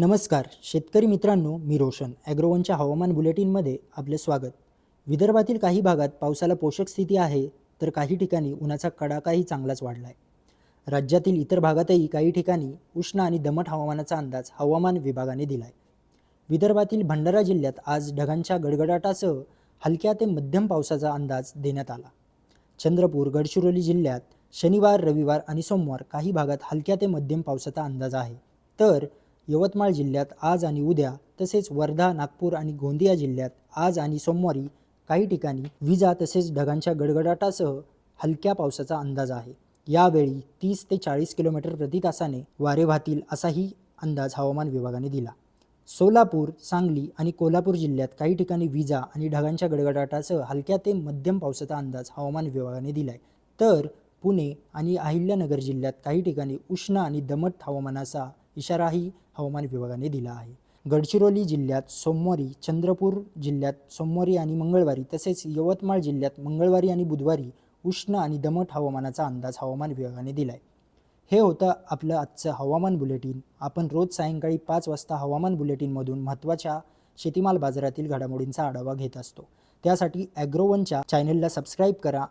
नमस्कार शेतकरी मित्रांनो मी रोशन. ॲग्रोवनच्या हवामान बुलेटिनमध्ये आपले स्वागत. विदर्भातील काही भागात पावसाला पोषक स्थिती आहे तर काही ठिकाणी उन्हाचा कडाकाही चांगलाच वाढला आहे राज्यातील इतर भागातही काही ठिकाणी उष्ण आणि दमट हवामानाचा अंदाज हवामान विभागाने दिला आहे विदर्भातील भंडारा जिल्ह्यात आज ढगांच्या गडगडाटासह हलक्या ते मध्यम पावसाचा अंदाज देण्यात आला. चंद्रपूर गडचिरोली जिल्ह्यात शनिवार रविवार आणि सोमवार काही भागात हलक्या ते मध्यम पावसाचा अंदाज आहे. तर यवतमाळ जिल्ह्यात आज आणि उद्या तसेच वर्धा नागपूर आणि गोंदिया जिल्ह्यात आज आणि सोमवारी काही ठिकाणी विजा तसेच ढगांच्या गडगडाटासह हलक्या पावसाचा अंदाज आहे. यावेळी तीस ते चाळीस किलोमीटर प्रति तासाने वारे वाहतील असाही अंदाज हवामान विभागाने दिला. सोलापूर सांगली आणि कोल्हापूर जिल्ह्यात काही ठिकाणी विजा आणि ढगांच्या गडगडाटासह हलक्या ते मध्यम पावसाचा अंदाज हवामान विभागाने दिला आहे तर पुणे आणि अहिल्यानगर जिल्ह्यात काही ठिकाणी उष्ण आणि दमट हवामानाचा इशाराही हवामान विभागाने दिला आहे. गडचिरोली जिल्ह्यात सोमवारी चंद्रपूर जिल्ह्यात सोमवारी आणि मंगळवारी तसेच यवतमाळ जिल्ह्यात मंगळवारी आणि बुधवारी उष्ण आणि दमट हवामानाचा अंदाज हवामान विभागाने दिला आहे हे होतं आपलं आजचं हवामान बुलेटिन. आपण रोज सायंकाळी पाच वाजता हवामान बुलेटिनमधून महत्त्वाच्या शेतीमाल बाजारातील घडामोडींचा आढावा घेत असतो. त्यासाठी ॲग्रोवनच्या चॅनलला सबस्क्राईब करा.